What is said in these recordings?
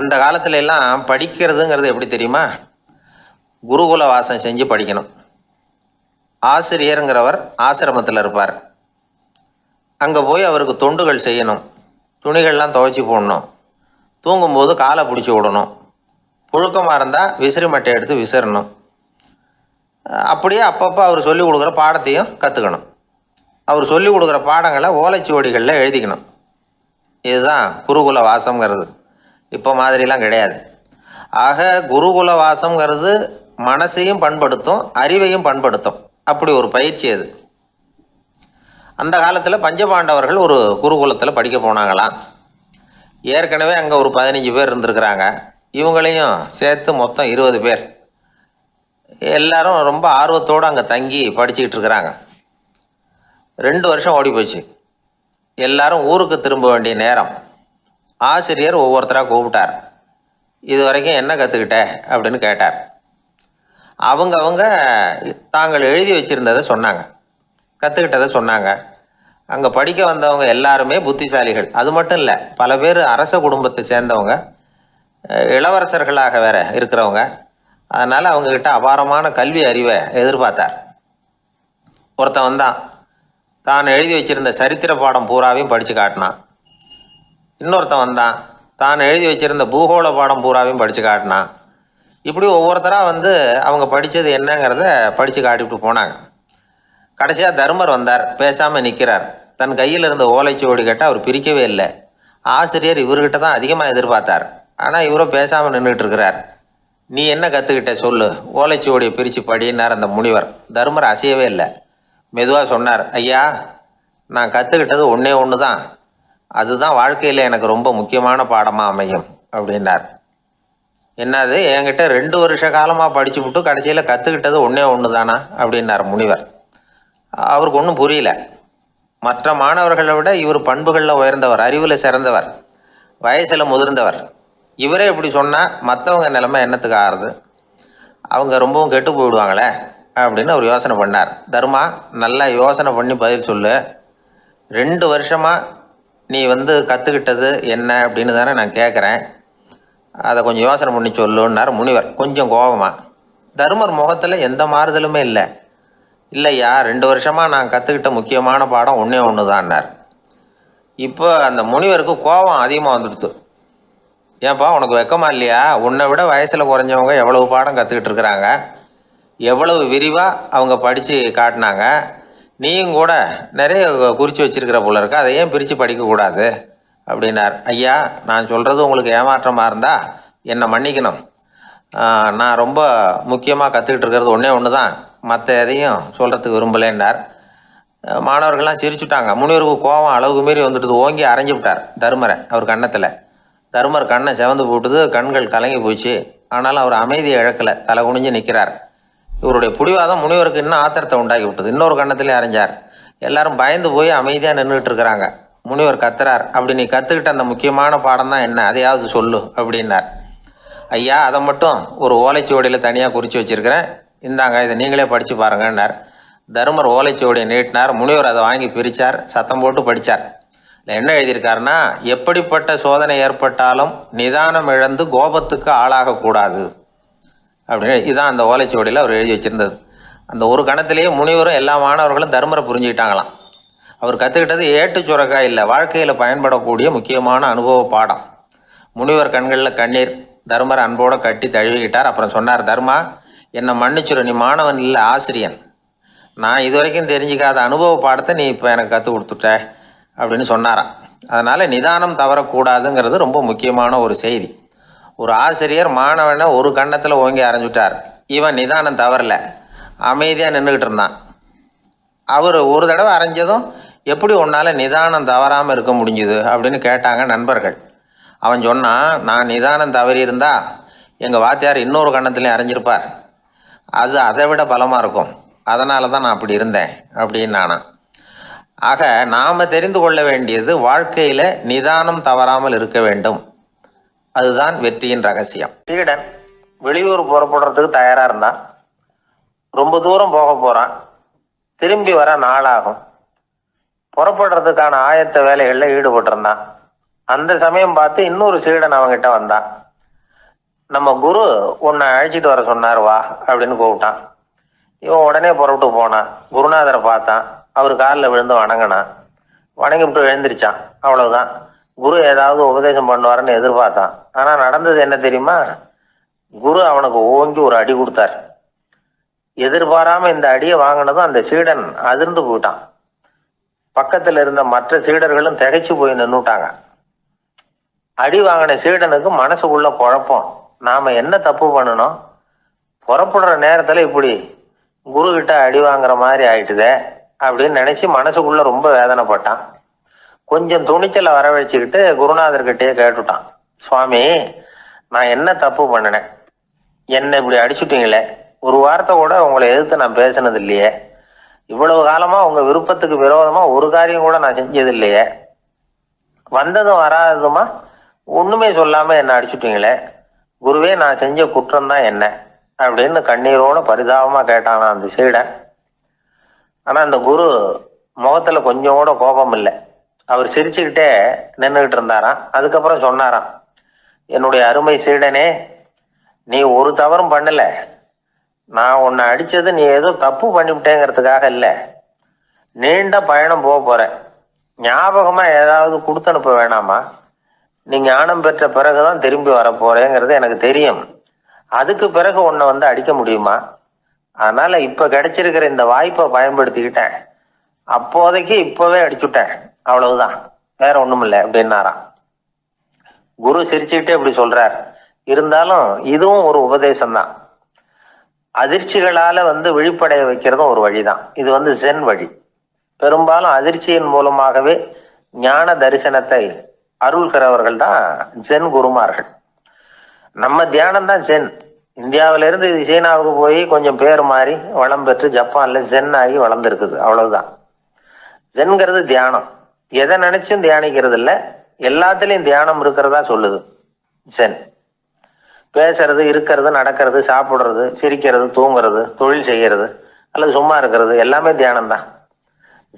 அந்த காலத்துல எல்லாம் படிக்கிறதுங்கிறது எப்படி தெரியுமா? குருகுல வாசம் செஞ்சு படிக்கணும். ஆசிரியருங்கிறவர் ஆசிரமத்தில் இருப்பார். அங்கே போய் அவருக்கு தொண்டுகள் செய்யணும். துணிகள்லாம் துவைச்சி போடணும். தூங்கும்போது காலை பிடிச்சி விடணும். புழுக்கமாக இருந்தால் விசிறி மட்டை எடுத்து விசிறணும். அப்படியே அப்பப்போ அவர் சொல்லி கொடுக்குற பாடத்தையும் கற்றுக்கணும் அவர் சொல்லி கொடுக்குற பாடங்களை ஓலைச்சுவடிகளில் எழுதிக்கணும். இதுதான் குருகுல வாசம்ங்கிறது. இப்போ மாதிரிலாம் கிடையாது. ஆக குருகுல வாசம்ங்கிறது மனசையும் பண்படுத்தும் அறிவையும் பண்படுத்தும். அப்படி ஒரு பயிற்சி அது. அந்த காலத்தில் பஞ்சபாண்டவர்கள் ஒரு குருகுலத்தில் படிக்க போனாங்களாம். ஏற்கனவே அங்கே ஒரு பதினஞ்சு பேர் இருந்திருக்கிறாங்க. இவங்களையும் சேர்த்து மொத்தம் இருபது பேர். எல்லாரும் ரொம்ப ஆர்வத்தோடு அங்கே தங்கி படிச்சுக்கிட்டு இருக்கிறாங்க. ரெண்டு வருஷம் ஓடி போச்சு எல்லாரும் ஊருக்கு திரும்ப வேண்டிய நேரம். ஆசிரியர் ஒவ்வொருத்தராக கூப்பிட்டார். இது வரைக்கும் என்ன கற்றுக்கிட்ட அப்படின்னு கேட்டார். அவங்க அவங்க தாங்கள் எழுதி வச்சுருந்ததை சொன்னாங்க. கற்றுக்கிட்டதை சொன்னாங்க. அங்கே படிக்க வந்தவங்க எல்லாருமே புத்திசாலிகள். அது மட்டும் இல்லை பல பேர் அரச குடும்பத்தை சேர்ந்தவங்க இளவரசர்களாக வேற இருக்கிறவங்க. அதனால் அவங்கக்கிட்ட அபாரமான கல்வி அறிவை எதிர்பார்த்தார். ஒருத்தன் வந்தான். தான் எழுதி வச்சிருந்த சரித்திர பாடம் பூராவையும் படித்து காட்டினான். இன்னொருத்தன் வந்தான். தான் எழுதி வச்சிருந்த பூகோள பாடம் பூராவையும் படித்து காட்டினான். இப்படி ஒவ்வொருத்தராக வந்து அவங்க படித்தது என்னங்கிறத படித்து காட்டிவிட்டு போனாங்க. கடைசியாக தர்மர் வந்தார். பேசாமல் நிற்கிறார் தன் கையில் இருந்த ஓலைச்சுவடி கேட்டால் அவர் பிரிக்கவே இல்லை. ஆசிரியர் இவர்கிட்ட தான் அதிகமாக எதிர்பார்த்தார். ஆனால் இவரும் பேசாமல் நின்றுட்டு இருக்கிறார். நீ என்ன கற்றுக்கிட்ட சொல்லு. ஓலைச்சுவடியை பிரித்து படின்னார் அந்த முனிவர். தர்மர் அசையவே இல்லை. மெதுவாக சொன்னார் ஐயா நான் கற்றுக்கிட்டது ஒன்றே ஒன்று தான் அதுதான் வாழ்க்கையில் எனக்கு ரொம்ப முக்கியமான பாடமாக அமையும் அப்படின்னார். என்னது என்கிட்ட ரெண்டு வருஷ காலமாக படிச்சு விட்டு கடைசியில் கற்றுக்கிட்டது ஒன்றே ஒன்று தானா அப்படின்னார் முனிவர். அவருக்கு ஒன்றும் புரியல. மற்ற மாணவர்களை விட இவர் பண்புகளில் உயர்ந்தவர் அறிவில் சிறந்தவர் வயசில் முதிர்ந்தவர். இவரே இப்படி சொன்னால் மற்றவங்க நிலைமை என்னத்துக்கு ஆறுது? அவங்க ரொம்பவும் கெட்டு போயிடுவாங்களே? அப்படின்னு அவர் யோசனை பண்ணார். தர்மா நல்லா யோசனை பண்ணி பதில் சொல்லு. ரெண்டு வருஷமாக நீ வந்து கற்றுக்கிட்டது என்ன அப்படின்னு தானே நான் கேட்குறேன் அதை கொஞ்சம் யோசனை பண்ணி சொல்லுன்னார் முனிவர். கொஞ்சம் கோபமாக தருமர் முகத்தில் எந்த மாறுதலுமே இல்லை. இல்லையா ரெண்டு வருஷமாக நான் கற்றுக்கிட்ட முக்கியமான பாடம் ஒன்றே ஒன்று தான்னார் இப்போ அந்த முனிவருக்கு கோபம் அதிகமாக வந்துடுச்சு ஏன்பா உனக்கு வெக்கமா இல்லையா? உன்னை விட வயசில் குறைஞ்சவங்க எவ்வளவு பாடம் கற்றுக்கிட்டு இருக்கிறாங்க? எவ்வளவு விரிவாக அவங்க படித்து காட்டினாங்க? நீயும் கூட நிறைய குறித்து வச்சிருக்கிற போல இருக்கு. அதை ஏன் பிரித்து படிக்கக்கூடாது அப்படின்னார். ஐயா நான் சொல்கிறது உங்களுக்கு ஏமாற்றமாக இருந்தால் என்னை மன்னிக்கணும். நான் ரொம்ப முக்கியமாக கற்றுக்கிட்டு இருக்கிறது ஒன்றே ஒன்று தான் மற்ற எதையும் சொல்கிறதுக்கு விரும்பலைன்னார். மாணவர்கள்லாம் சிரிச்சுட்டாங்க. முனிவருக்கு கோபம் அளவுக்கு மீறி வந்துட்டு ஓங்கி அரைஞ்சு விட்டார் தருமரை அவர் கன்னத்தில். தருமர் கண்ணை செவந்து போட்டுது கண்கள் கலங்கி போச்சு. ஆனாலும் அவர் அமைதியை இழக்கலை. தலை குனிஞ்சு நிற்கிறார் இவருடைய புடிவாதம் முனிவருக்கு இன்னும் ஆத்திரத்தை உண்டாக்கி விட்டது இன்னொரு கண்ணத்திலையும் அறிஞ்சார் எல்லாரும் பயந்து போய் அமைதியாக நின்றுட்டு இருக்கிறாங்க. முனிவர் கத்துறார். அப்படி நீ கற்றுக்கிட்ட அந்த முக்கியமான பாடம் தான் என்ன? அதையாவது சொல்லு அப்படின்னார். ஐயா அதை மட்டும் ஒரு ஓலைச்சுவடியில் தனியாக குறித்து வச்சிருக்கிறேன். இந்தாங்க இதை நீங்களே படித்து பாருங்கன்னார். தருமர் ஓலைச்சுவடியை நீட்டினார். முனிவர் அதை வாங்கி பிரித்தார் சத்தம் போட்டு படித்தார் என்ன எழுதியிருக்காருன்னா எப்படிப்பட்ட சோதனை ஏற்பட்டாலும் நிதானம் இழந்து கோபத்துக்கு ஆளாகக்கூடாது. அப்படின்னு இதுதான் அந்த ஓலைச்சுவடியில் அவர் எழுதி வச்சிருந்தது. அந்த ஒரு கணத்திலேயே முனிவரும் எல்லா மாணவர்களும் தர்மரை புரிஞ்சுக்கிட்டாங்களாம். அவர் கற்றுக்கிட்டது ஏட்டு சுரக்காய் இல்லை வாழ்க்கையில் பயன்படக்கூடிய முக்கியமான அனுபவ பாடம். முனிவர் கண்களில் கண்ணீர் தர்மர் அன்போடு கட்டி தழுவிக்கிட்டார். அப்புறம் சொன்னார் தர்மா என்னை மன்னிச்சிரு நீ மாணவன் இல்லை ஆசிரியன். நான் இது வரைக்கும் தெரிஞ்சிக்காத அனுபவ பாடத்தை நீ இப்போ எனக்கு கற்றுக் கொடுத்துட்ட அப்படின்னு சொன்னாராம். அதனால் நிதானம் தவறக்கூடாதுங்கிறது ரொம்ப முக்கியமான ஒரு செய்தி. ஒரு ஆசிரியர் மாணவனை ஒரு கன்னத்தில் ஓங்கி அரைஞ்சுட்டார். இவன் நிதானம் தவறல. அமைதியாக நின்றுக்கிட்டு இருந்தான். அவர் ஒரு தடவை அரைஞ்சதும் எப்படி உன்னால் நிதானம் தவறாமல் இருக்க முடிஞ்சுது அப்படின்னு கேட்டாங்க நண்பர்கள். அவன் சொன்னான் நான் நிதானம் தவறி இருந்தா எங்கள் வாத்தியார் இன்னொரு கன்னத்துலேயும் அரைஞ்சிருப்பார். அது அதை விட பலமாக இருக்கும். அதனால தான் நான் அப்படி இருந்தேன் அப்படின்னு நானான் ஆக நாம் தெரிந்து கொள்ள வேண்டியது வாழ்க்கையில் நிதானம் தவறாமல் இருக்க வேண்டும். அதுதான் வெற்றியின் ரகசியம். சீடன் வெளியூர் புறப்படுறதுக்கு தயாராக இருந்தான் ரொம்ப தூரம் போக போகிறான் திரும்பி வர நாளாகும். புறப்படுறதுக்கான ஆயத்த வேலைகளில் ஈடுபட்டிருந்தான் அந்த சமயம் பார்த்து இன்னொரு சீடன் அவங்கிட்ட வந்தான் நம்ம குரு உன்னை அழைச்சிட்டு வர சொன்னார் வா அப்படின்னு கூப்பிட்டான். இவன் உடனே புறப்பட்டு போனான். குருநாதரை பார்த்தான். அவர் காலில் விழுந்து வணங்கினான். வணங்கிவிட்டு எழுந்திரிச்சான். அவ்வளவுதான். குரு ஏதாவது உபதேசம் பண்ணுவாருன்னு எதிர்பார்த்தான். ஆனால் நடந்தது என்ன தெரியுமா? குரு அவனுக்கு ஓங்கி ஒரு அடி கொடுத்தார். எதிர்பாராம இந்த அடியை வாங்கினதும் அந்த சீடன் அதிர்ந்து போயிட்டான். பக்கத்தில் இருந்த மற்ற சீடர்களும் திகைச்சு போய் நின்றுட்டாங்க அடி வாங்கின சீடனுக்கு மனசுக்குள்ள குழப்பம். நாம என்ன தப்பு பண்ணணும்? புறப்படுற நேரத்துல இப்படி குரு கிட்ட அடி வாங்குற மாதிரி ஆயிட்டுதே அப்படின்னு நினைச்சு மனசுக்குள்ள ரொம்ப வேதனைப்பட்டான். கொஞ்சம் துணிச்சலை வரவழைச்சுக்கிட்டு குருநாதர்கிட்டயே கேட்டுட்டான். சுவாமி நான் என்ன தப்பு பண்ணினேன்? என்னை இப்படி அடிச்சுட்டீங்களே? ஒரு வார்த்தை கூட உங்களை எதிர்த்து நான் பேசினது இல்லையே. இவ்வளவு காலமா உங்க விருப்பத்துக்கு விரோதமா ஒரு காரியம் கூட நான் செஞ்சது இல்லையே. வந்ததும் வராததுமா? ஒண்ணுமே சொல்லாம என்ன அடிச்சுட்டீங்களே. குருவே நான் செஞ்ச குற்றம் தான் என்ன? அப்படின்னு கண்ணீரோட பரிதாபமா கேட்டானா அந்த சீடன் ஆனா அந்த குரு முகத்துல கொஞ்சம் கூட கோபம் இல்லை. அவர் சிரிச்சுக்கிட்டே நின்றுகிட்டு இருந்தாராம். அதுக்கப்புறம் சொன்னாராம் என்னுடைய அருமை சீடனே நீ ஒரு தவறும் பண்ணல. நான் உன்னை அடித்தது நீ ஏதோ தப்பு பண்ணிவிட்டேங்கிறதுக்காக இல்லை. நீண்ட பயணம் போக போகிறேன் ஞாபகமாக ஏதாவது கொடுத்து அனுப்ப வேணாமா? நீ ஞானம் பெற்ற பிறகு தான் திரும்பி வர எனக்கு தெரியும். அதுக்கு பிறகு உன்னை வந்து அடிக்க முடியுமா? அதனால் இப்போ கிடைச்சிருக்கிற இந்த வாய்ப்பை பயன்படுத்திக்கிட்டேன். அப்போதைக்கு இப்போவே அடிச்சுட்டேன். அவ்வளவுதான். வேற ஒண்ணுமில்லை அப்படின்னாராம் குரு சிரிச்சுக்கிட்டே இப்படி சொல்றார். இருந்தாலும் இதுவும் ஒரு உபதேசம் தான் அதிர்ச்சிகளால வந்து விழிப்படைய வைக்கிறதும் ஒரு வழிதான். இது வந்து ஜென் வழி. பெரும்பாலும் அதிர்ச்சியின் மூலமாகவே ஞான தரிசனத்தை அருள்கிறவர்கள் தான் ஜென் குருமார்கள். நம்ம தியானம் தான் ஜென் இந்தியாவிலிருந்து இது சீனாவுக்கு போய் கொஞ்சம் பேர் மாறி வளம் பெற்று ஜப்பான்ல ஜென் ஆகி வளர்ந்துருக்குது. அவ்வளவுதான். ஜென்கிறது தியானம். எதை நினைச்சும் தியானிக்கிறது இல்லை எல்லாத்துலேயும் தியானம் இருக்கிறதா சொல்லுது. சென் பேசுறது இருக்கிறது நடக்கிறது சாப்பிட்றது சிரிக்கிறது தூங்குறது தொழில் செய்கிறது அல்லது சும்மா இருக்கிறது எல்லாமே தியானம் தான்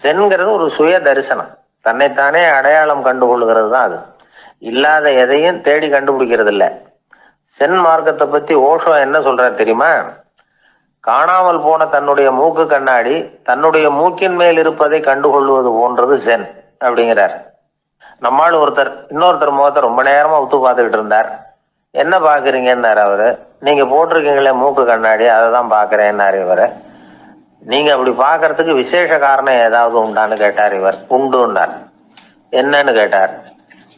ஜென்கிறது ஒரு சுய தரிசனம். தன்னைத்தானே அடையாளம் கண்டுகொள்கிறது தான் அது. இல்லாத எதையும் தேடி கண்டுபிடிக்கிறது இல்லை சென் மார்க்கத்தை பற்றி ஓஷோ என்ன சொல்கிறார் தெரியுமா? காணாமல் போன தன்னுடைய மூக்கு கண்ணாடி தன்னுடைய மூக்கின் மேல் இருப்பதை கண்டுகொள்வது போன்றது சென் அப்படிங்கிறார். நம்மால் ஒருத்தர் இன்னொருத்தர் முகத்தை ரொம்ப நேரமா உத்து பார்த்துக்கிட்டு இருந்தார். என்ன பாக்குறீங்கன்னாரு அவரு? நீங்க போட்டிருக்கீங்களே மூக்கு கண்ணாடி அதை தான் பாக்குறேன்னாரு இவரு. நீங்க அப்படி பாக்குறதுக்கு விசேஷ காரணம் ஏதாவது உண்டான்னு கேட்டார் இவர். உண்டுன்னார். என்னன்னு கேட்டார்.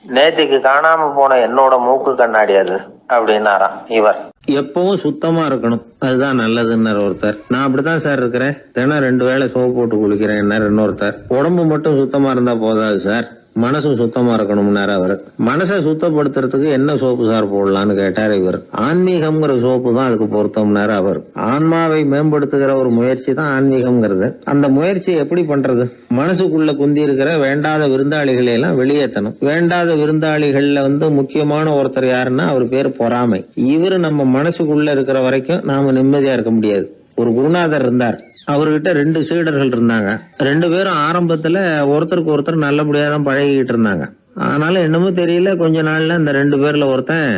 நேத்திக்கு காணாம போன என்னோட மூக்கு கண்ணாடி அது அப்படின்னாராம் இவர். எப்பவும் சுத்தமா இருக்கணும். அதுதான் நல்லதுன்னாரு ஒருத்தர். நான் அப்படித்தான் சார் இருக்கிறேன். தினம் ரெண்டு வேளை சோப்பு போட்டு குளிக்கிறேன் இன்னொருத்தர். உடம்பு மட்டும் சுத்தமா இருந்தா போதாது சார். மனசும் சுத்தமா இருக்கணும்னாரு அவர் மனசை சுத்தப்படுத்துறதுக்கு என்ன சோப்பு சார் போடலான்னு கேட்டார் இவர். ஆன்மீகம்ங்கிற சோப்பு தான் அதுக்கு பொருத்தம்னாரு அவர். ஆன்மாவை மேம்படுத்துகிற ஒரு முயற்சி தான் ஆன்மீகம்ங்கிறது. அந்த முயற்சி எப்படி பண்றது? மனசுக்குள்ள குந்தி இருக்கிற வேண்டாத விருந்தாளிகளை எல்லாம் வெளியேற்றணும். வேண்டாத விருந்தாளிகள்ல வந்து முக்கியமான ஒருத்தர் யாருன்னா அவர் பேர் பொறாமை. இவரு நம்ம மனசுக்குள்ள இருக்கிற வரைக்கும் நாம நிம்மதியா இருக்க முடியாது. ஒரு குருநாதர் இருந்தார். அவர்கிட்ட ரெண்டு சீடர்கள் இருந்தாங்க. ரெண்டு பேரும் ஆரம்பத்துல ஒருத்தருக்கு ஒருத்தர் நல்லபடியா தான் பழகிக்கிட்டு இருந்தாங்க. ஆனாலும் என்னமோ தெரியல கொஞ்ச நாள்ல இந்த ரெண்டு பேர்ல ஒருத்தன்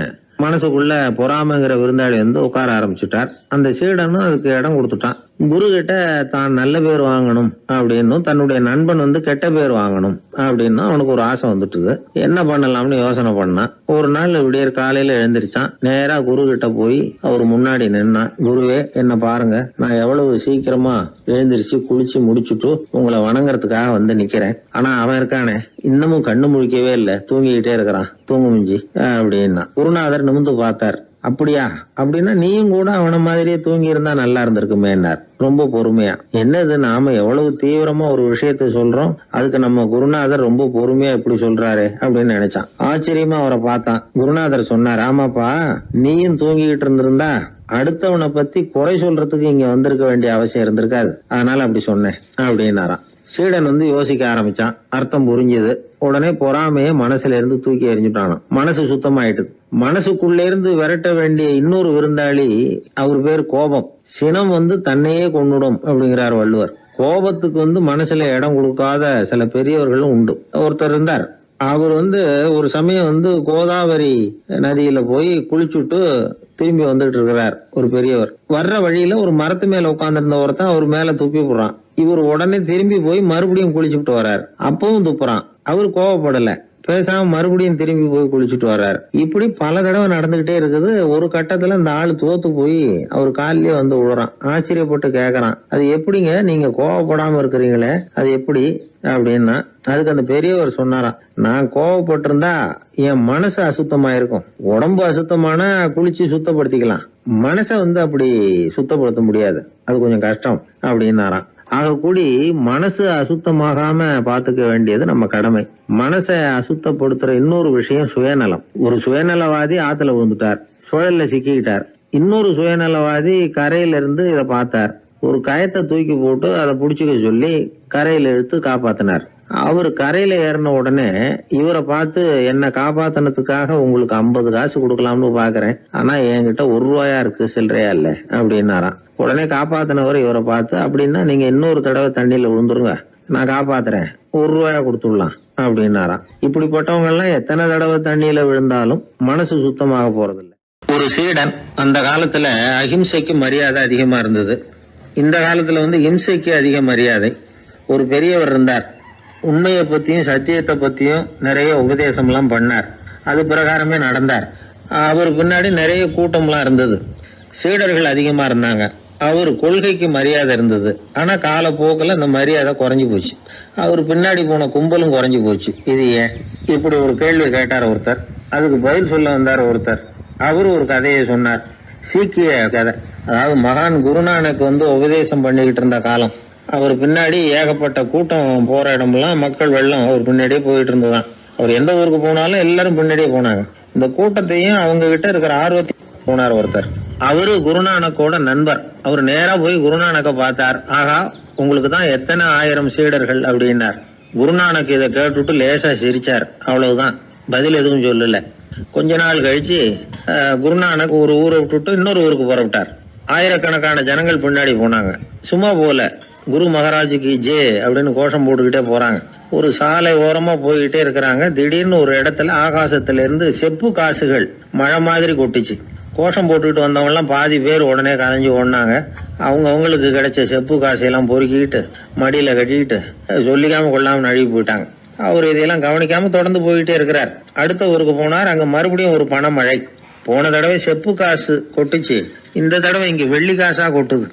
மனசுக்குள்ள பொறாமைங்கிற விருந்தாளி வந்து உட்கார ஆரம்பிச்சுட்டார். அந்த சீடனும் அதுக்கு இடம் கொடுத்துட்டான். குரு கிட்ட தான் நல்ல பேர் வாங்கணும் அப்படின்னும் தன்னுடைய நண்பன் வந்து கெட்ட பேர் வாங்கணும் அப்படின்னு அவனுக்கு ஒரு ஆசை வந்துட்டுது. என்ன பண்ணலாம்னு யோசனை பண்ணான் ஒரு நாள் விடியற் காலையில எழுந்திருச்சான் நேரா குரு கிட்ட போய் அவர் முன்னாடி நின்னான் குருவே என்ன பாருங்க நான் எவ்வளவு சீக்கிரமா எழுந்திருச்சு குளிச்சு முடிச்சுட்டு உங்களை வணங்குறதுக்காக வந்து நிக்கிறேன். ஆனா அவன் இருக்கானே இன்னமும் கண்ணு முழிக்கவே இல்லை தூங்கிக்கிட்டே இருக்கிறான். தூங்கு மிஞ்சி அப்படின்னா. குருநாதர் நிமிந்து பார்த்தார். அப்படியா? அப்படின்னா நீயும் கூட அவனை மாதிரியே தூங்கி இருந்தா நல்லா இருந்திருக்குமேன்னார். ரொம்ப பொறுமையா. என்னது நாம எவ்வளவு தீவிரமா ஒரு விஷயத்த சொல்றோம்? அதுக்கு நம்ம குருநாதர் ரொம்ப பொறுமையா இப்படி சொல்றாரு அப்படின்னு நினைச்சான். ஆச்சரியமா அவரை பார்த்தான். குருநாதர் சொன்னார் ஆமாப்பா நீயும் தூங்கிக்கிட்டு இருந்திருந்தா அடுத்தவனை பத்தி குறை சொல்றதுக்கு இங்க வந்திருக்க வேண்டிய அவசியம் இருந்திருக்காது. அதனால அப்படி சொன்னேன் அப்படின்னாராம். சீடன் வந்து யோசிக்க ஆரம்பிச்சான். அர்த்தம் புரிஞ்சுது. உடனே பொறாமைய மனசுல இருந்து தூக்கி எறிஞ்சுட்டானாம் மனசு சுத்தமாயிட்டது. மனசுக்குள்ள இருந்து விரட்ட வேண்டிய இன்னொரு விருந்தாளி அவர் பேர் கோபம். சினம் வந்து தன்னையே கொண்டுடும் அப்படிங்கிறார் வள்ளுவர். கோபத்துக்கு வந்து மனசுல இடம் கொடுக்காத சில பெரியவர்களும் உண்டு. ஒருத்தர் இருந்தார். அவர் வந்து ஒரு சமயம் வந்து கோதாவரி நதியில போய் குளிச்சுட்டு திரும்பி வந்துட்டு இருக்கிறார் ஒரு பெரியவர். வர்ற வழியில ஒரு மரத்து மேல உட்காந்துருந்த ஒருத்தன் அவர் மேல துப்பி போடுறான். இவர் உடனே திரும்பி போய் மறுபடியும் குளிச்சுட்டு வர்றாரு. அப்பவும் துப்புறான். அவர் கோவப்படல. பேசாம மறுபடியும் திரும்பி போய் குளிச்சுட்டு வர்றாரு. இப்படி பல தடவை நடந்துகிட்டே இருக்குது. ஒரு கட்டத்துல இந்த ஆள் தோத்து போய் அவர் காலிலேயே வந்து விழுறான் ஆச்சரியப்பட்டு கேக்குறான். அது எப்படிங்க? நீங்க கோவப்படாம இருக்கிறீங்களே? அது எப்படி? அப்படின்னா அதுக்கு அந்த பெரியவர் சொன்னாராம். நான் கோவப்பட்டிருந்தா என் மனசு அசுத்தமா இருக்கும் உடம்பு அசுத்தமான குளிச்சு சுத்தப்படுத்திக்கலாம். மனசை வந்து அப்படி சுத்தப்படுத்த முடியாது. அது கொஞ்சம் கஷ்டம். அப்படின்னாராம். ஆக கூடி மனசு அசுத்தமாகாம பாத்துக்க வேண்டியது நம்ம கடமை. மனசை அசுத்தப்படுத்துற இன்னொரு விஷயம் சுயநலம். ஒரு சுயநலவாதி ஆத்துல விழுந்துட்டார். சுழல்ல சிக்கிக்கிட்டார். இன்னொரு சுயநலவாதி கரையில இருந்து இதை பார்த்தார். ஒரு கயத்தை தூக்கி போட்டு அதை புடிச்சுக்க சொல்லி கரையில இழுத்து காப்பாத்தினார். அவர் கரையில ஏறின உடனே இவரை பார்த்து என்ன காப்பாத்தினதுக்காக உங்களுக்கு ஐம்பது காசு கொடுக்கலாம்னு பாக்குறேன். ஆனா என்கிட்ட ஒரு ரூபாயா இருக்கு சில்லறையா இல்ல அப்படின்னாராம். உடனே காப்பாத்தினவர் இவரை பார்த்து அப்படின்னா நீங்க இன்னொரு தடவை தண்ணியில விழுந்துருங்க. நான் காப்பாத்துறேன். ஒரு ரூபாயா கொடுத்துடலாம் அப்படின்னாராம். இப்படிப்பட்டவங்க எல்லாம் எத்தனை தடவை தண்ணியில விழுந்தாலும் மனசு சுத்தமாக போறதில்லை. ஒரு சீடன் அந்த காலத்துல அஹிம்சைக்கு மரியாதை அதிகமா இருந்தது. இந்த காலத்துல வந்து இம்சைக்கு அதிக மரியாதை. ஒரு பெரியவர் இருந்தார். உண்மையை பற்றியும் சத்தியத்தை பற்றியும் நிறைய உபதேசம்லாம் பண்ணார். அது பிரகாரமே நடந்தார். அவர் பின்னாடி நிறைய கூட்டம்லாம் இருந்தது. சீடர்கள் அதிகமாக இருந்தாங்க. அவர் கொள்கைக்கு மரியாதை இருந்தது. ஆனால் காலப்போக்கில் அந்த மரியாதை குறைஞ்சு போச்சு. அவர் பின்னாடி போன கும்பலும் குறைஞ்சி போச்சு. இது ஏன்? இப்படி ஒரு கேள்வி கேட்டார் ஒருத்தர். அதுக்கு பதில் சொல்ல வந்தார் ஒருத்தர். அவர் ஒரு கதையை சொன்னார். சீக்கிய கதை. அதாவது மகான் குருநானக் வந்து உபதேசம் பண்ணிக்கிட்டு இருந்த காலம். அவர் பின்னாடி ஏகப்பட்ட கூட்டம் போற இடமெல்லாம் மக்கள் வெள்ளம். அவர் பின்னாடியே போயிட்டு இருந்ததுதான். அவர் எந்த ஊருக்கு போனாலும் எல்லாரும் பின்னாடியே போனாங்க. இந்த கூட்டத்தையும் அவங்க கிட்ட இருக்கிற ஆர்வத்தை போனார் ஒருத்தர். அவரு குருநானக்கோட நண்பர். அவர் நேரா போய் குருநானக்க பார்த்தார். ஆகா உங்களுக்கு தான் எத்தனை ஆயிரம் சீடர்கள் அப்படின்னார். குருநானக் இதை கேட்டுட்டு லேசா சிரிச்சார். அவ்வளவுதான். பதில் எதுவும் சொல்லல. கொஞ்ச நாள் கழிச்சு குருநானக் ஒரு ஊரை விட்டுட்டு இன்னொரு ஊருக்கு புறப்பட்டார். ஆயிரக்கணக்கான ஜனங்கள் பின்னாடி போனாங்க. சும்மா போல குரு மகாராஜுக்கு ஜே அப்படின்னு கோஷம் போட்டுக்கிட்டே போறாங்க. ஒரு சாலை ஓரமா போய்கிட்டே இருக்கிறாங்க. திடீர்னு ஒரு இடத்துல ஆகாசத்துல இருந்து செப்பு காசுகள் மழை மாதிரி கொட்டுச்சு. கோஷம் போட்டுக்கிட்டு வந்தவங்கலாம் பாதி பேர் உடனே கலைஞ்சு ஓடினாங்க. அவங்க அவங்களுக்கு கிடைச்ச செப்பு காசையெல்லாம் பொறுக்கிட்டு மடியில கட்டிக்கிட்டு சொல்லிக்காம கொள்ளாம நழுவி போயிட்டாங்க. அவர் இதையெல்லாம் கவனிக்காம தொடர்ந்து போயிட்டே இருக்கிறார். அடுத்த ஊருக்கு போனார். அங்க மறுபடியும் ஒரு பணமழை போன தடவை செப்பு காசு கொட்டுச்சு. இந்த தடவை இங்க வெள்ளி காசா கொட்டுது.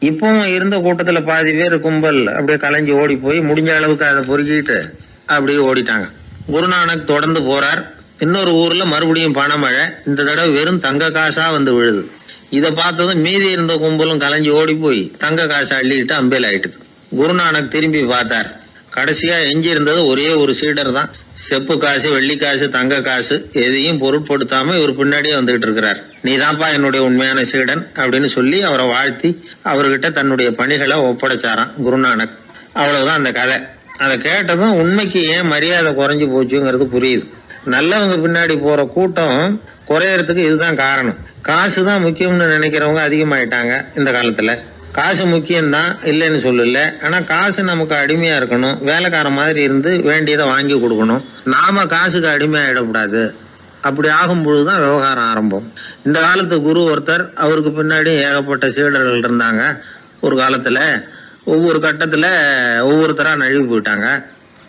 இப்பவும் இருந்த கூட்டத்துல பாதி பேர் கும்பல் அப்படியே கலைஞ்சு ஓடி போய் முடிஞ்ச அளவுக்கு அதை பொறுக்கிட்டு அப்படியே ஓடிட்டாங்க. குருநானக் தொடர்ந்து போறார். இன்னொரு ஊர்ல மறுபடியும் பணமழை இந்த தடவை வெறும் தங்க காசா வந்து விழுது. இதை பார்த்ததும் மீதி இருந்த கும்பலும் கலைஞ்சு ஓடி போய் தங்க காசை அள்ளிக்கிட்டு அம்பேல் ஆயிட்டுது. குருநானக் திரும்பி பார்த்தார். கடைசியா எஞ்சி இருந்தது ஒரே ஒரு சீடர் தான். செப்பு காசு வெள்ளி காசு தங்க காசு எதையும் பொருட்படுத்தாம இவர் பின்னாடியே வந்துகிட்டு இருக்கிறார். நீதான்ப்பா என்னுடைய உண்மையான சீடன் அப்படின்னு சொல்லி அவரை வாழ்த்தி அவர்கிட்ட தன்னுடைய பணிகளை ஒப்படைச்சாராம் குருநானக். அவ்வளவுதான் அந்த கதை. அதை கேட்டதும் உண்மைக்கு ஏன் மரியாதை குறைஞ்சு போச்சுங்கிறது புரியுது. நல்லவங்க பின்னாடி போற கூட்டம் குறையறதுக்கு இதுதான் காரணம். காசு தான் முக்கியம்னு நினைக்கிறவங்க அதிகமாயிட்டாங்க இந்த காலத்துல. காசு முக்கியம்தான் இல்லைன்னு சொல்லல. ஆனால் காசு நமக்கு அடிமையாக இருக்கணும். வேலைக்கார மாதிரி இருந்து வேண்டியதை வாங்கி கொடுக்கணும். நாம காசுக்கு அடிமையாகிடக்கூடாது அப்படி ஆகும்பொழுது தான் விவகாரம் ஆரம்பம். இந்த காலத்து குரு ஒருத்தர் அவருக்கு பின்னாடி ஏகப்பட்ட சீடர்கள் இருந்தாங்க. ஒரு காலத்தில் ஒவ்வொரு கட்டத்தில் ஒவ்வொருத்தராக நழுவி போயிட்டாங்க.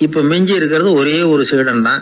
இப்போ மிஞ்சி இருக்கிறது ஒரே ஒரு சீடன் தான்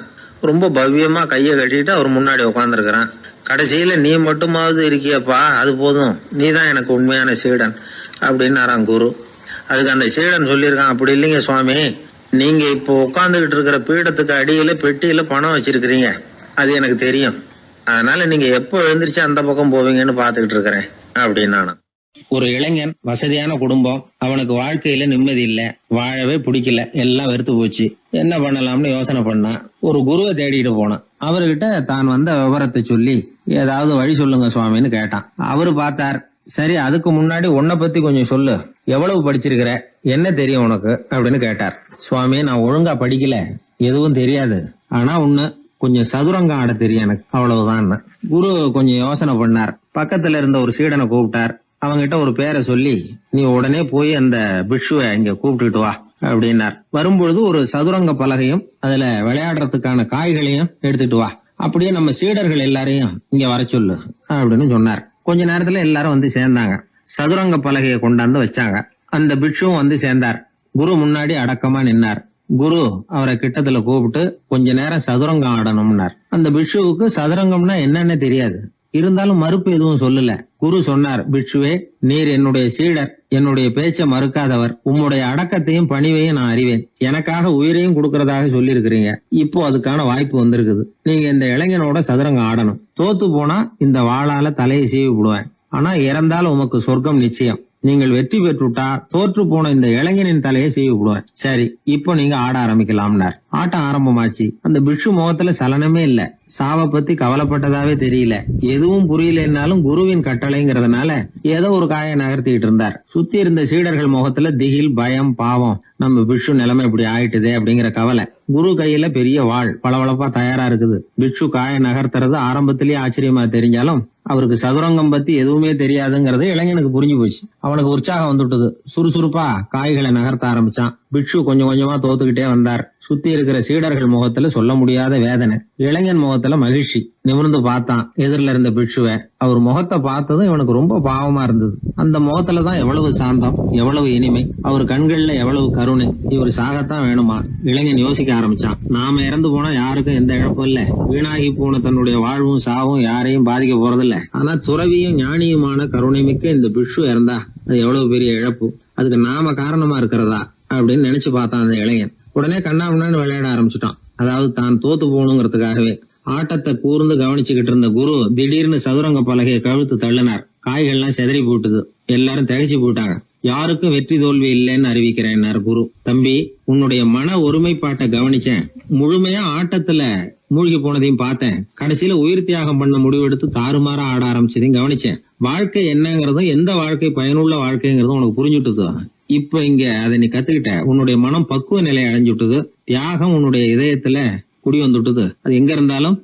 ரொம்ப பவ்யமாக கையை கட்டிட்டு அவர் முன்னாடி உட்காந்துருக்கிறான் கடைசியில் நீ மட்டுமாவது இருக்கியப்பா அது போதும். நீ தான் எனக்கு உண்மையான சீடன். அப்படின்னாராம் குரு. அதுக்கு அந்த சீடன் சொல்லியிருக்கான் அப்படி இல்லைங்க சுவாமி. நீங்க இப்போ உட்காந்துக்கிட்டு இருக்கிற பீடத்துக்கு அடியில பெட்டியில பணம் வச்சிருக்கிறீங்க. அது எனக்கு தெரியும். அதனால நீங்க எப்போ எழுந்திரிச்சு அந்த பக்கம் போவீங்கன்னு பாத்துக்கிட்டு இருக்கிறேன் அப்படின்னு ஒரு இளைஞன் வசதியான குடும்பம். அவனுக்கு வாழ்க்கையில நிம்மதி இல்ல. வாழவே பிடிக்கல. எல்லாம் வெறுத்து போச்சு. என்ன பண்ணலாம்னு யோசனை பண்ணான் ஒரு குருவை தேடிட்டு போனான். அவர்கிட்ட தான் வந்த விவரத்தை சொல்லி ஏதாவது வழி சொல்லுங்க சுவாமின்னு கேட்டான். அவரு பார்த்தார் சரி அதுக்கு முன்னாடி உன்னை பத்தி கொஞ்சம் சொல்லு. எவ்வளவு படிச்சிருக்கிற? என்ன தெரியும் உனக்கு? அப்படின்னு கேட்டார். சுவாமி நான் ஒழுங்கா படிக்கல. எதுவும் தெரியாது. ஆனா ஒண்ணு கொஞ்சம் சதுரங்கம் ஆட தெரியும் எனக்கு. அவ்வளவுதான் குரு கொஞ்சம் யோசனை பண்ணார். பக்கத்துல இருந்த ஒரு சீடனை கூப்பிட்டார். அவங்கிட்ட ஒரு பேரை சொல்லி நீ உடனே போய் அந்த பிக்ஷுவை இங்க கூப்பிட்டுட்டு வா அப்படின்னார். வரும்பொழுது ஒரு சதுரங்க பலகையும் அதுல விளையாடுறதுக்கான காய்களையும் எடுத்துட்டு வா. அப்படியே நம்ம சீடர்கள் எல்லாரையும் இங்க வர சொல்லு அப்படின்னு சொன்னார். கொஞ்ச நேரத்துல எல்லாரும் வந்து சேர்ந்தாங்க. சதுரங்க பலகையை கொண்டாந்து வச்சாங்க. அந்த பிக்ஷுவும் வந்து சேர்ந்தார். குரு முன்னாடி அடக்கமா நின்னார். குரு அவரை கிட்டத்துல கூப்பிட்டு கொஞ்ச நேரம் சதுரங்கம் ஆடணும்னார். அந்த பிக்ஷுவுக்கு சதுரங்கம்னா என்னன்னு தெரியாது. இருந்தாலும் மறுப்பு எதுவும் சொல்லல. குரு சொன்னார் பிக்ஷுவே நீர் என்னுடைய சீடர். என்னுடைய பேச்சை மறுக்காதவர். உம்முடைய அடக்கத்தையும் பணிவையும் நான் அறிவேன். எனக்காக உயிரையும் கொடுக்கறதாக சொல்லியிருக்கிறீங்க. இப்போ அதுக்கான வாய்ப்பு வந்திருக்குது. நீங்க இந்த இளைஞனோட சதுரங்கம் ஆடணும். தோத்து போனா இந்த வாளால தலையை சீவி விடுவேன். ஆனா இறந்தால் உமக்கு சொர்க்கம் நிச்சயம். நீங்கள் வெற்றி பெற்றுட்டா தோற்று போன இந்த இளைஞனின் தலையை சீவி விடுவேன். சரி இப்போ நீங்க ஆட ஆரம்பிக்கலாம்னார். ஆட்டம் ஆரம்பமாச்சு. அந்த பிட்சு முகத்துல சலனமே இல்ல. சாவை பத்தி கவலைப்பட்டதாவே தெரியல. எதுவும் புரியலன்னாலும் குருவின் கட்டளைங்கிறதுனால ஏதோ ஒரு காயை நகர்த்திட்டு இருந்தார். சுத்தி இருந்த சீடர்கள் முகத்துல திகில் பயம் பாவம். நம்ம பிக்ஷு நிலைமை இப்படி ஆயிட்டுதே அப்படிங்கிற கவலை. குரு கையில பெரிய வாள் பளபளப்பா தயாரா இருக்குது. பிக்ஷு காயை நகர்த்துறது ஆரம்பத்திலேயே ஆச்சரியமா தெரிஞ்சாலும் அவருக்கு சதுரங்கம் பத்தி எதுவுமே தெரியாதுங்கிறது இளைஞனுக்கு புரிஞ்சு போச்சு. அவனுக்கு உற்சாகம் வந்துட்டது. சுறுசுறுப்பா காய்களை நகர்த்த ஆரம்பிச்சான். பிக்ஷு கொஞ்சம் கொஞ்சமா தோத்துக்கிட்டே வந்தார். சுத்தி இருக்கிற சீடர்கள் முகத்துல சொல்ல முடியாத வேதனை. இளைஞன் முகத்துல மகிழ்ச்சி. நிமிர்ந்து பார்த்தான். எதிரில இருந்த பிக்ஷுவை. அவர் முகத்தை பார்த்ததும் இவனுக்கு ரொம்ப பாவமா இருந்தது. அந்த முகத்துல தான் எவ்வளவு சாந்தம் எவ்வளவு இனிமை. அவர் கண்கள்ல எவ்வளவு கருணை. இவர் சாகத்தான் வேணுமா? இளைஞன் யோசிக்க ஆரம்பிச்சான். நாம இறந்து போனா யாருக்கும் எந்த இழப்பும் இல்ல. வீணாகி போன தன்னுடைய வாழ்வும் சாவும் யாரையும் பாதிக்க போறதில்ல. ஆனா துறவியும் ஞானியுமான கருணை மிக்க இந்த பிக்ஷு இறந்தா. அது எவ்வளவு பெரிய இழப்பு. அதுக்கு நாம காரணமா இருக்கிறதா? அப்படின்னு நினைச்சு பார்த்தான் அந்த இளைஞன். உடனே கண்ணாமண்ணான்னு விளையாட ஆரம்பிச்சுட்டான். அதாவது தான் தோத்து போகணுங்கிறதுக்காகவே ஆட்டத்தை கூர்ந்து கவனிச்சுக்கிட்டு இருந்த குரு திடீர்னு சதுரங்க பலகையை கழுத்து தள்ளினார். காய்கள்லாம் செதறி போட்டுது. எல்லாரும் திகைச்சு போயிட்டாங்க. யாருக்கும் வெற்றி தோல்வி இல்லைன்னு அறிவிக்கிறேன் குரு. தம்பி உன்னுடைய மன ஒருமைப்பாட்டை கவனிச்சேன். முழுமையா ஆட்டத்துல மூழ்கி போனதையும் பார்த்தேன். கடைசியில உயிர் தியாகம் பண்ண முடிவெடுத்து தாறுமாறா ஆட ஆரம்பிச்சதையும் கவனிச்சேன். வாழ்க்கை என்னங்கிறதும் எந்த வாழ்க்கை பயனுள்ள வாழ்க்கைங்கிறதும் உனக்கு புரிஞ்சுட்டு இப்ப இங்க அதை நீ கத்துக்கிட்ட. உன்னுடைய மனம் பக்குவ நிலை அடைஞ்சுட்டுது தியாகம் உன்னுடைய இதயத்துல குடி வந்துட்டுது அது எங்க இருந்தாலும்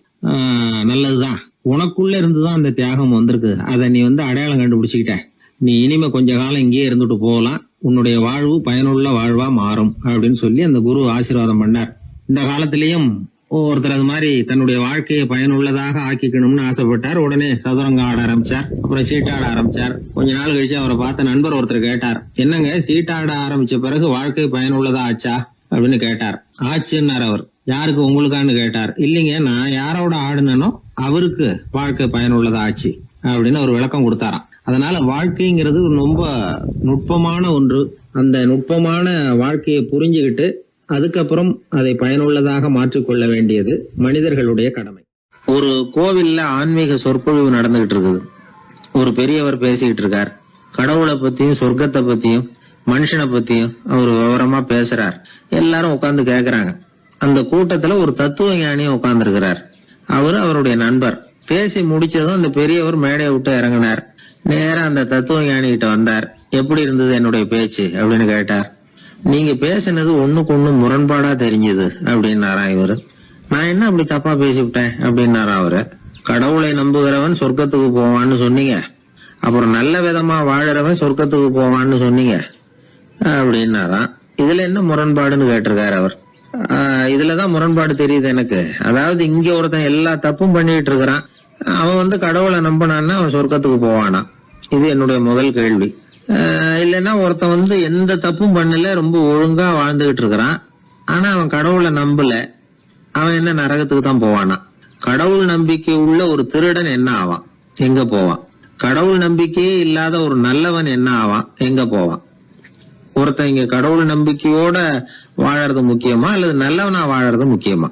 நல்லதுதான். உனக்குள்ள இருந்துதான் அந்த தியாகம் வந்திருக்கு. அதை நீ வந்து அடையாளம் கண்டுபிடிச்சுக்கிட்ட. நீ இனிமே கொஞ்ச காலம் இங்கேயே இருந்துட்டு போகலாம். உன்னுடைய வாழ்வு பயனுள்ள வாழ்வா மாறும் அப்படின்னு சொல்லி அந்த குரு ஆசீர்வாதம் பண்ணார். இந்த காலத்திலையும் ஒருத்தர் அது மாதிரி தன்னுடைய வாழ்க்கையை பயனுள்ளதாக ஆக்கிக்கணும்னு ஆசைப்பட்டார். உடனே சதுரங்கம் ஆட ஆரம்பிச்சார். அப்புறம் சீட்டாட ஆரம்பிச்சார். கொஞ்ச நாள் கழிச்சு அவரை பார்த்த நண்பர் ஒருத்தர் கேட்டார் என்னங்க சீட்டாட ஆரம்பிச்ச பிறகு வாழ்க்கை பயனுள்ளதா ஆச்சா? அப்படின்னு கேட்டார். ஆச்சுன்னார் அவர். யாருக்கு உங்களுக்கான்னு? கேட்டார். இல்லைங்க நான் யாரோட ஆடுனனோ அவருக்கு வாழ்க்கை பயனுள்ளதா ஆச்சு அப்படின்னு ஒரு விளக்கம் கொடுத்தாராம். அதனால வாழ்க்கைங்கிறது ரொம்ப நுட்பமான ஒன்று. அந்த நுட்பமான வாழ்க்கையை புரிஞ்சுக்கிட்டு அதுக்கப்புறம் அதை பயனுள்ளதாக மாற்றிக்கொள்ள வேண்டியது மனிதர்களுடைய கடமை. ஒரு கோவில்ல ஆன்மீக சொற்பொழிவு நடந்துகிட்டு இருக்குது. ஒரு பெரியவர் பேசிக்கிட்டு இருக்கார். கடவுளை பத்தியும் சொர்க்கத்தை பத்தியும் மனுஷனை பத்தியும் அவர் விவரமா பேசுறார். எல்லாரும் உட்காந்து கேக்குறாங்க. அந்த கூட்டத்துல ஒரு தத்துவ ஞானியும் உட்கார்ந்து இருக்கிறார் அவருடைய நண்பர். பேசி முடிச்சதும் அந்த பெரியவர் மேடையை விட்டு இறங்கினார். நேரம் அந்த தத்துவ ஞானி கிட்ட வந்தார். எப்படி இருந்தது என்னுடைய பேச்சு? அப்படின்னு கேட்டார். நீங்க பேசினது ஒண்ணுக்கு ஒண்ணு முரண்பாடா தெரிஞ்சது அப்படின்னாரா இவரு. நான் என்ன அப்படி தப்பா பேசிவிட்டேன்? அப்படின்னாரா அவரு. கடவுளை நம்புகிறவன் சொர்க்கத்துக்கு போவான்னு சொன்னீங்க. அப்புறம் நல்ல விதமா வாழறவன் சொர்க்கத்துக்கு போவான்னு சொன்னீங்க. அப்படின்னாராம் இதுல என்ன முரண்பாடுன்னு கேட்டிருக்காரு அவர். ஆஹ் இதுலதான் முரண்பாடு தெரியுது எனக்கு. அதாவது இங்க ஒருத்தன் எல்லா தப்பும் பண்ணிட்டு இருக்கிறான். அவன் வந்து கடவுளை நம்பினான்னா அவன் சொர்க்கத்துக்கு போவானா? இது என்னுடைய முதல் கேள்வி. இல்லைன்னா ஒருத்தன் வந்து எந்த தப்பும் பண்ணல ரொம்ப ஒழுங்கா வாழ்ந்துகிட்டு இருக்கிறான். ஆனா அவன் கடவுளை நம்பல. அவன் என்ன நரகத்துக்கு தான் போவானா? கடவுள் நம்பிக்கை உள்ள ஒரு திருடன் என்ன ஆவான்? எங்க போவான்? கடவுள் நம்பிக்கையே இல்லாத ஒரு நல்லவன் என்ன ஆவான்? எங்க போவான்? ஒருத்தன் இங்க கடவுள் நம்பிக்கையோட வாழறது முக்கியமா அல்லது நல்லவனா வாழறது முக்கியமா?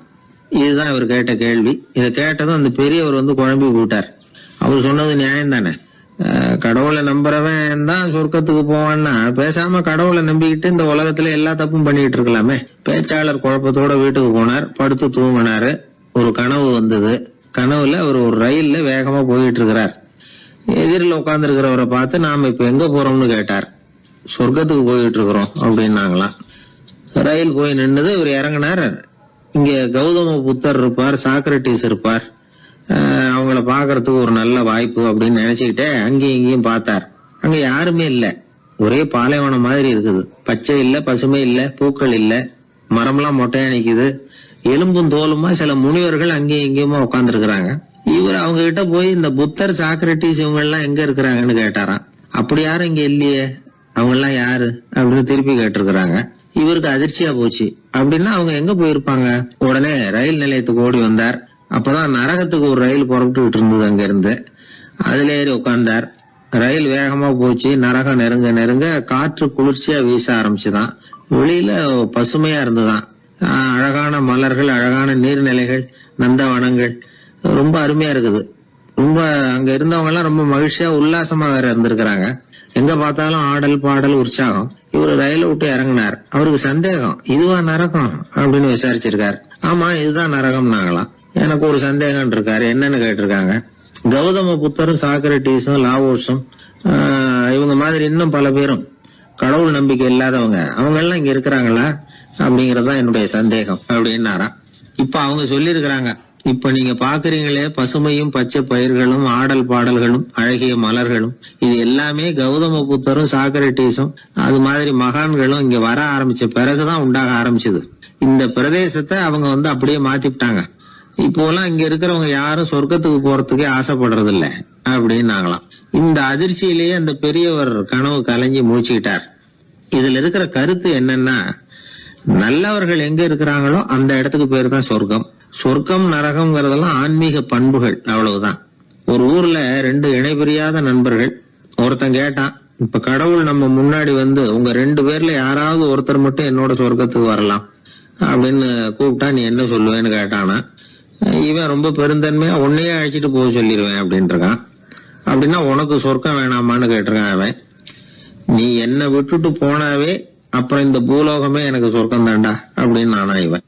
இதுதான் இவர் கேட்ட கேள்வி. இதை கேட்டதும் அந்த பெரியவர் வந்து குழம்பி போட்டார் அவர் சொன்னது நியாயம் தானே கடவுளை நம்புறவன் தான் சொர்க்கத்துக்கு போவான்னா பேசாம கடவுளை நம்பிக்கிட்டு இந்த உலகத்துல எல்லா தப்பும் பண்ணிட்டு இருக்கலாமே. பேச்சாளர் குழப்பத்தோட வீட்டுக்கு போனார் படுத்து தூங்கினாரு. ஒரு கனவு வந்தது. கனவுல அவர் ஒரு ரயில்ல வேகமா போயிட்டு இருக்கிறார். எதிரில் உட்காந்துருக்கிறவரை பார்த்து நாம இப்ப எங்க போறோம்னு கேட்டார். சொர்க்கத்துக்கு போயிட்டு இருக்கிறோம் அப்படின்னாங்களாம். ரயில் போய் நின்னது இவர் இறங்கினார். இங்க கௌதம புத்தர் இருப்பார் சாக்ரட்டிஸ் இருப்பார். அவங்கள பாக்குறதுக்கு ஒரு நல்ல வாய்ப்பு அப்படின்னு நினைச்சுக்கிட்டே அங்கேயும் இங்கேயும் பார்த்தார். அங்க யாருமே இல்லை. ஒரே பாலைவனம் மாதிரி இருக்குது. பச்சை இல்ல பசுமை இல்லை பூக்கள் இல்ல. மரம்லாம் மொட்டையா நிக்குது. எலும்பும் தோலுமா சில முனிவர்கள் அங்கேயும் இங்கேயுமா உட்காந்துருக்குறாங்க இவர் அவங்க கிட்ட போய் இந்த புத்தர் சாக்ரட்டிஸ் இவங்க எல்லாம் எங்க இருக்கிறாங்கன்னு கேட்டாராம். அப்படி யாரும் இங்க இல்லையே? அவங்க எல்லாம் யாரு? அப்படின்னு திருப்பி கேட்டிருக்கிறாங்க. இவருக்கு அதிர்ச்சியா போச்சு. அப்படின்னா அவங்க எங்க போயிருப்பாங்க? உடனே ரயில் நிலையத்துக்கு ஓடி வந்தார். அப்பதான் நரகத்துக்கு ஒரு ரயில் புறப்பட்டுக்கிட்டு இருந்தது அங்கிருந்து. அதுல ஏறி உட்கார்ந்தார் ரயில் வேகமா போச்சு. நரகம் நெருங்க நெருங்க காற்று குளிர்ச்சியா வீச ஆரம்பிச்சுதான். வெளியில பசுமையா இருந்துதான். அழகான மலர்கள் அழகான நீர்நிலைகள் நந்தவனங்கள். ரொம்ப அருமையா இருக்குது. ரொம்ப அங்க இருந்தவங்க எல்லாம் ரொம்ப மகிழ்ச்சியா உல்லாசமா வேற இருந்திருக்கிறாங்க. எங்க பார்த்தாலும் ஆடல் பாடல் உற்சாகம். இவர் ரயில விட்டு இறங்கினார். அவருக்கு சந்தேகம் இதுவா நரகம்? அப்படின்னு விசாரிச்சிருக்காரு. ஆமா இதுதான் நரகம்னாங்களாம். எனக்கு ஒரு சந்தேகம் இருக்காரு. என்னன்னு கேட்டிருக்காங்க. கௌதம புத்தரும் சாக்ரட்டிஸும் லாவோஸும் ஆஹ் இவங்க மாதிரி இன்னும் பல பேரும் கடவுள் நம்பிக்கை இல்லாதவங்க அவங்க எல்லாம் இங்க இருக்கிறாங்களா அப்படிங்கறதுதான் என்னுடைய சந்தேகம் அப்படின்னாரா. இப்ப அவங்க சொல்லியிருக்கிறாங்க. இப்ப நீங்க பாக்குறீங்களே பசுமையும் பச்சை பயிர்களும் ஆடல் பாடல்களும் அழகிய மலர்களும் இது எல்லாமே கௌதம புத்தரும் சாக்ரட்டிஸும் அது மாதிரி மகான்களும் இங்க வர ஆரம்பிச்ச பிறகுதான் உண்டாக ஆரம்பிச்சது. இந்த பிரதேசத்தை அவங்க வந்து அப்படியே மாத்திவிட்டாங்க. இப்போலாம் இங்க இருக்கிறவங்க யாரும் சொர்க்கத்துக்கு போறதுக்கே ஆசைப்படுறது இல்ல அப்படின்னாங்களாம். இந்த அதிர்ச்சியிலேயே அந்த பெரியவர் கனவு கலைஞ்சி மூச்சுக்கிட்டார் இதுல இருக்கிற கருத்து என்னன்னா நல்லவர்கள் எங்க இருக்கிறாங்களோ அந்த இடத்துக்கு பேர் தான் சொர்க்கம். சொர்க்கம் நரகம்ங்கிறதெல்லாம் ஆன்மீக பண்புகள் அவ்வளவுதான். ஒரு ஊர்ல ரெண்டு இணைபிரியாத நண்பர்கள். ஒருத்தன் கேட்டான் இப்ப கடவுள் நம்ம முன்னாடி வந்து உங்க ரெண்டு பேர்ல யாராவது ஒருத்தர் மட்டும் என்னோட சொர்க்கத்துக்கு வரலாம். அப்படின்னு கூப்பிட்டா நீ என்ன சொல்லுவேன்னு கேட்டானா? இவன் ரொம்ப பெருந்தன்மையா உன்னையே அழைச்சிட்டு போக சொல்லிடுவேன் அப்படின்ட்டு இருக்கான் அப்படின்னா உனக்கு சொர்க்கம் வேணாமான்னு கேட்டிருக்கான் அவன். நீ என்னை விட்டுட்டு போனாவே அப்புறம் இந்த பூலோகமே எனக்கு சொர்க்கம் தான்டா அப்படின்னு நானா இவன்.